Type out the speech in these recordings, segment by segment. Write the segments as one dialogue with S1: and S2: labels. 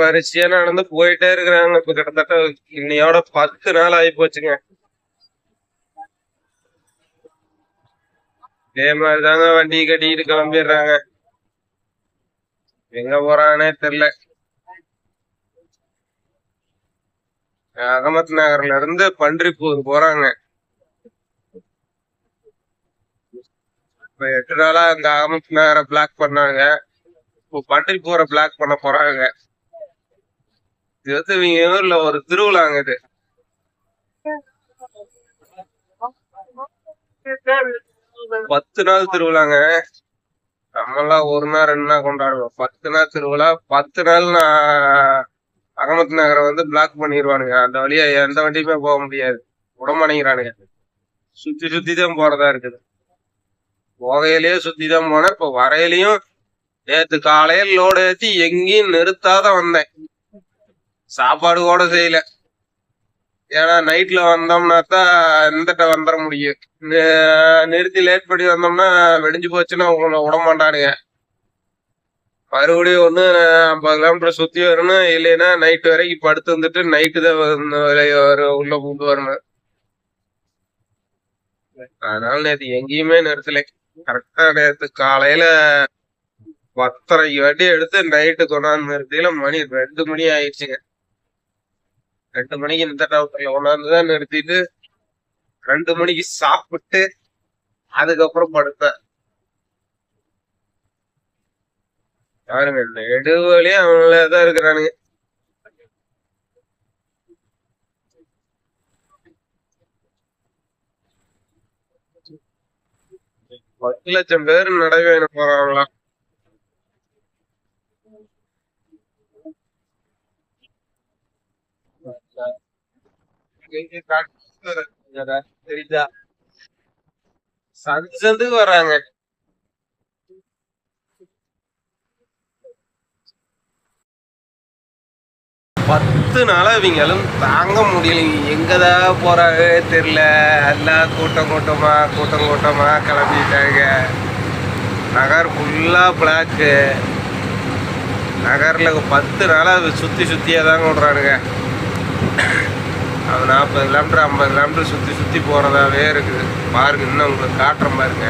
S1: வரிசையா நடந்து போயிட்டே இருக்கிறாங்க. இப்ப கிட்டத்தட்ட இன்னையோட பத்து நாள் ஆகி போச்சுங்க இதே மாதிரிதாங்க வண்டி கட்டிக்கிட்டு கிளம்பிடுறாங்க. எங்க போறானே தெரியல. அகமத் நகர்ல இருந்து பன்றிப்பூர் போறாங்க. இப்ப எட்டு நாளா அந்த அகமத் நகரை பிளாக் பண்ணாங்க. இப்போ போற பிளாக் பண்ண போறாங்க. இது வந்து இவங்க ஊர்ல ஒரு திருவிழாங்க இது. பத்து நாள் திருவிழாங்க. எல்லாம் ஒரு நாள் ரெண்டு நாள் கொண்டாடுவோம். பத்து நாள் திருவிழா பத்து நாள் நான் அகமத் நகரை வந்து பிளாக் பண்ணிடுவானுங்க அந்த வழியா எந்த வண்டியுமே போக முடியாது. உடம்பணிக்கிறானுங்க சுத்தி சுத்தி தான் போறதா இருக்குது. போகையிலேயே சுத்தி தான் போனேன். இப்ப வரையிலையும் நேத்து காலையில லோடு ஏத்தி எங்கேயும் நிறுத்தாத வந்தேன். சாப்பாடு கூட செய்யல. ஏன்னா நைட்ல வந்தோம்னா தான் எந்தட்ட வந்துட முடியும். நிறுத்தி லேட் பண்ணி வந்தோம்னா வெடிஞ்சு போச்சுன்னா உங்களை விட மாட்டானுங்க. மறுபடியும் ஒண்ணு ஐம்பது கிலோமீட்டர் சுத்தி வரணும். இல்லைன்னா நைட் வரைக்கும் படுத்து வந்துட்டு நைட்டு தான் வந்து உள்ள கூட்டு வரணும். அதனால நேத்து எங்கேயுமே நிறுத்தலை. கரெக்டா நேத்து காலையில பத்தரைக்கு வண்டி எடுத்து நைட்டு கொண்டாந்து நிறுத்தியில மணி ரெண்டு மணி ஆயிடுச்சுங்க. ரெண்டு மணிக்கு இந்த டவுட்டர்ல கொண்டாந்து தான் நிறுத்திட்டு ரெண்டு மணிக்கு சாப்பிட்டு அதுக்கப்புறம் படுத்தேன் பாருங்க நெடுவழியே அவங்களே தான் இருக்கிறானுங்க. பத்து லட்சம் பேர் நடைபயணம் போறாங்களா? தெரியுதா சந்து வர்றாங்க பத்து நாளா இவங்களும் தாங்க முடியல. எங்கதான் போறாங்க தெரியல. எல்லாம் கூட்டம் கூட்டமா கூட்டம் கூட்டமா கிளம்பிட்டாங்க. நகர் ஃபுல்லா பிளாக்கு நகர்ல பத்து நாளா சுத்தி சுத்தியே தாங்க விடுறானுங்க அது நாற்பது கிலோமீட்டர் ஐம்பது கிலோமீட்டர் சுற்றி சுற்றி போகிறதாவே இருக்குது. பாருங்க இன்னும் உங்களுக்கு காட்டுறேன் பாருங்க.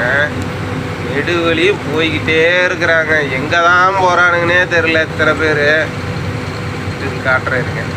S1: நெடுவழி போய்கிட்டே இருக்கிறாங்க. எங்கே தான் போகிறானுங்கன்னே தெரில எத்தனை பேர் காட்டுறேன் இருக்கேன்